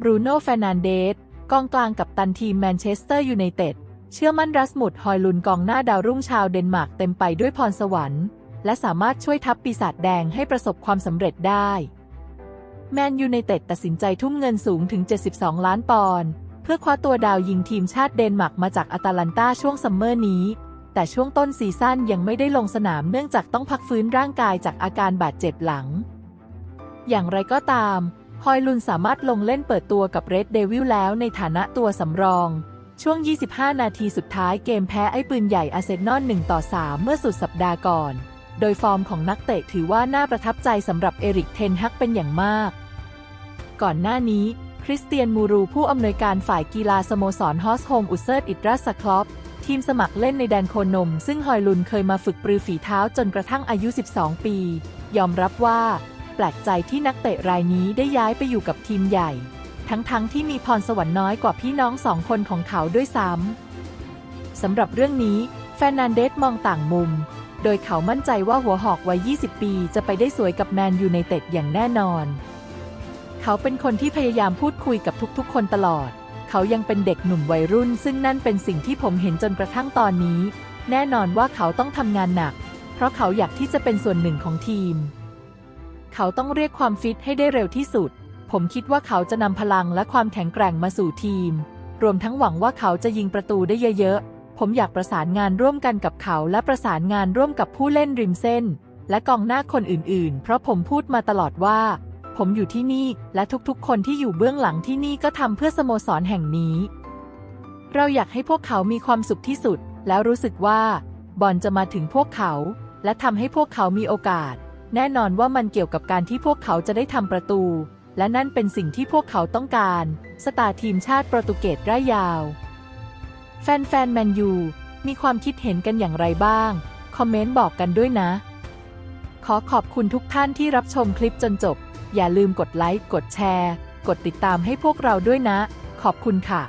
บรูโน่เฟร์นันเดสกองกลางกับตันทีมแมนเชสเตอร์ยูไนเต็ดเชื่อมั่นรัสมุดฮอยลุนกองหน้าดาวรุ่งชาวเดนมาร์กเต็มไปด้วยพรสวรรค์และสามารถช่วยทัพปีศาจแดงให้ประสบความสำเร็จได้ แมนยูไนเต็ดตัดสินใจทุ่มเงินสูงถึง 72 ล้านปอนด์เพื่อคว้าตัวดาวยิงทีมชาติเดนมาร์กมาจากอาตาลันตาช่วงซัมเมอร์นี้ แต่ช่วงต้นซีซั่นยังไม่ได้ลงสนามเนื่องจากต้องพักฟื้นร่างกายจากอาการบาดเจ็บหลัง อย่างไรก็ตาม ฮอยลุนสามารถลงเล่นเปิดตัวกับเรดเดวิลแล้วในฐานะตัวสำรอง ช่วง 25 นาทีสุดท้ายเกมแพ้ไอ้ปืนใหญ่อาเซนอล1ต่อ 3 เมื่อสุดสัปดาห์ก่อน โดยฟอร์มของนักเตะถือว่าน่าประทับใจสำหรับเอริกเทนฮักเป็นอย่างมาก ก่อนหน้านี้ คริสเตียนมูรูผู้อำนวยการฝ่ายกีฬาสโมสรฮอสโฮมอุเซิร์ตอิตรัสคลอปทีมสมัครเล่นในแดนโคนม ซึ่งฮอยลุนเคยมาฝึกปรือฝีเท้าจนกระทั่งอายุ 12 ปี ยอมรับว่า ปลกใจที่นักเตะรายนี้ได้ย้ายไปอยู่กับทีมใหญ่ ทั้งๆทที่มีพรสวรรค์น้อยกว่าพี่น้องสองคนของเขาด้วยซ้ำสำหรับเรื่องนี้แฟร์นันเดสมองต่างมุม โดยเขามั่นใจว่าหัวหอกวัย 20 ปีจะไปได้สวยกับแมนยูไนเต็ดอย่างแน่นอน เขาเป็นคนที่พยายามพูดคุยกับทุกๆ คนตลอด เขายังเป็นเด็กหนุ่มวัยรุ่น ซึ่งนั่นเป็นสิ่งที่ผมเห็นจนกระทั่งตอนนี้ แน่นอนว่าเขาต้องทำงานหนัก เพราะเขาอยากที่จะเป็นส่วนหนึ่งของทีม เขาต้องเรียกความฟิตให้ได้เร็วที่สุด ผมคิดว่าเขาจะนำพลังและความแข็งแกร่งมาสู่ทีม รวมทั้งหวังว่าเขาจะยิงประตูได้เยอะๆ ผมอยากประสานงานร่วมกันกับเขา และประสานงานร่วมกับผู้เล่นริมเส้น และกองหน้าคนอื่นๆ เพราะผมพูดมาตลอดว่า ผมอยู่ที่นี่และทุกๆ คนที่อยู่เบื้องหลังที่นี่ก็ทำเพื่อสโมสรแห่งนี้ เราอยากให้พวกเขามีความสุขที่สุด แล้วรู้สึกว่าบอลจะมาถึงพวกเขา และทำให้พวกเขามีโอกาส แน่นอนว่ามันเกี่ยวกับการที่พวกเขาจะได้ทำประตู และนั่นเป็นสิ่งที่พวกเขาต้องการ สตาร์ทีมชาติโปรตุเกสร่ายยาว แฟนๆแมนยูมีความคิดเห็นกันอย่างไรบ้าง คอมเมนต์บอกกันด้วยนะ ขอขอบคุณทุกท่านที่รับชมคลิปจนจบ อย่าลืมกดไลค์ กดแชร์ กดติดตามให้พวกเราด้วยนะ ขอบคุณค่ะ